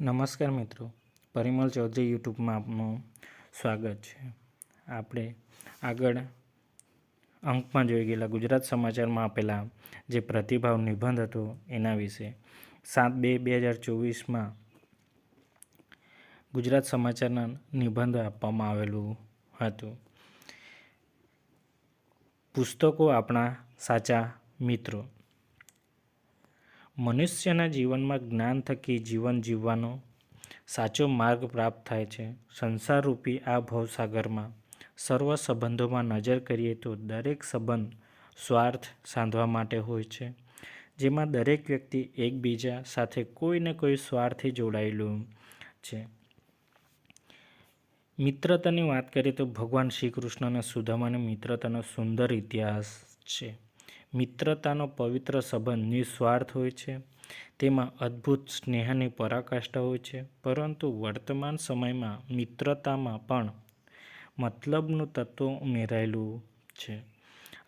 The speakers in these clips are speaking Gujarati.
નમસ્કાર મિત્રો. પરિમલ ચૌધરી યુટ્યુબમાં આપનું સ્વાગત છે. આપણે આગળ અંકમાં જોઈ ગયેલા ગુજરાત સમાચારમાં આપેલા જે પ્રતિભાવ નિબંધ હતો એના વિશે. સાત બે બે હજાર ચોવીસમાં ગુજરાત સમાચારના નિબંધ આપવામાં આવેલું હતું. પુસ્તકો આપણા સાચા મિત્રો. મનુષ્યના જીવનમાં જ્ઞાન થકી જીવન જીવવાનો સાચો માર્ગ પ્રાપ્ત થાય છે. સંસારરૂપી આ ભવસાગરમાં સર્વ સંબંધોમાં નજર કરીએ તો દરેક સંબંધ સ્વાર્થ સાંધવા માટે હોય છે. જેમાં દરેક વ્યક્તિ એકબીજા સાથે કોઈને કોઈ સ્વાર્થથી જોડાયેલું છે. મિત્રતાની વાત કરીએ તો ભગવાન શ્રી કૃષ્ણના સુદામાની મિત્રતાનો સુંદર ઇતિહાસ છે. મિત્રતાનો પવિત્ર સંબંધ નિસ્વાર્થ હોય છે. તેમાં અદ્ભુત સ્નેહની પરાકાષ્ઠા હોય છે. પરંતુ વર્તમાન સમયમાં મિત્રતામાં પણ મતલબનું તત્વ ઉમેરાયેલું છે.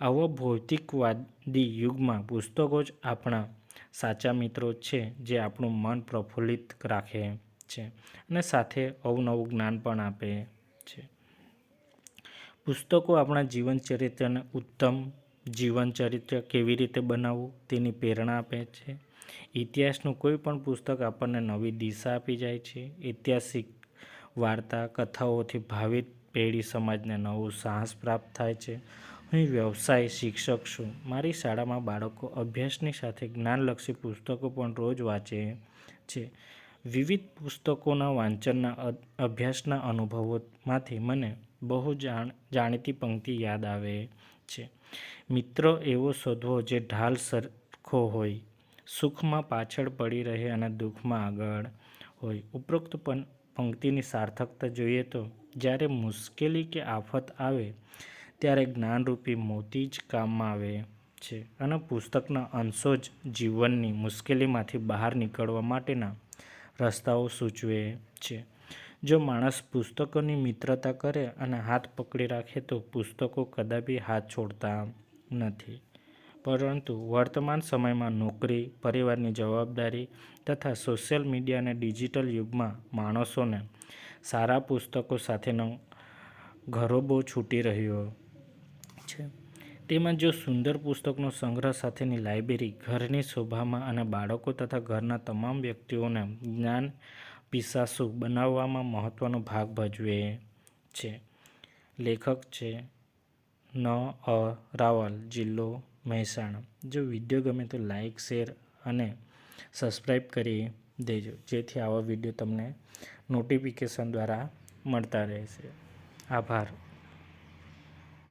આવો ભૌતિકવાદી યુગમાં પુસ્તકો જ આપણા સાચા મિત્રો છે જે આપણું મન પ્રફુલ્લિત રાખે છે અને સાથે અવનવું જ્ઞાન પણ આપે છે. પુસ્તકો આપણા જીવન ચરિત્રને ઉત્તમ જીવન ચરિત્ર કેવી રીતે બનાવવું તેની પ્રેરણા આપે છે. ઇતિહાસનું કોઈ પણ પુસ્તક આપણને નવી દિશા આપી જાય છે. ઐતિહાસિક વાર્તા, કથાઓથી ભાવિત પેઢી સમાજને નવું સાહસ પ્રાપ્ત થાય છે. હું વ્યવસાય શિક્ષક છું. મારી શાળામાં બાળકો અભ્યાસની સાથે જ્ઞાનલક્ષી પુસ્તકો પણ રોજ વાંચે છે. વિવિધ પુસ્તકોના વાંચનના અભ્યાસના અનુભવોમાંથી મને બહુ જાણ, જાણીતી પંક્તિ યાદ આવે. છે. મિત્રો, એવો શોધવો જે ઢાલ સરખો હોય, સુખમાં પાછળ પડી રહે અને દુઃખમાં આગળ હોય. ઉપરોક્ત પંક્તિની સાર્થકતા જોઈએ તો, જ્યારે મુશ્કેલી કે આફત આવે, ત્યારે જ્ઞાનરૂપી મોતી જ કામમાં આવે છે અને પુસ્તકના અંશો જ જીવનની મુશ્કેલીમાંથી બહાર નીકળવા માટેના રસ્તાઓ સૂચવે છે. જો માણસ પુસ્તકોની મિત્રતા કરે અને હાથ પકડી રાખે તો પુસ્તકો કદાપી હાથ છોડતા નથી. પરંતુ વર્તમાન સમયમાં નોકરી, પરિવારની જવાબદારી તથા સોશિયલ મીડિયા અને ડિજિટલ યુગમાં માણસોને સારા પુસ્તકો સાથેનો ઘરોબો છૂટી રહ્યો છે. તેમાં જો સુંદર પુસ્તકનો સંગ્રહ સાથેની લાઇબ્રેરી, ઘરની શોભામાં અને બાળકો તથા ઘરના તમામ વ્યક્તિઓને જ્ઞાન પીસાસુ બનાવવામાં મહત્ત્વનો ભાગ ભજવે છે. લેખક છે ન અ રાવલ, જિલ્લો મહેસાણા. જો વીડિયો ગમે તો લાઇક શેર અને સબસ્ક્રાઈબ કરી દેજો. જેથી આવા વીડિયો તમને નોટિફિકેશન દ્વારા મળતા રહેશે. આભાર.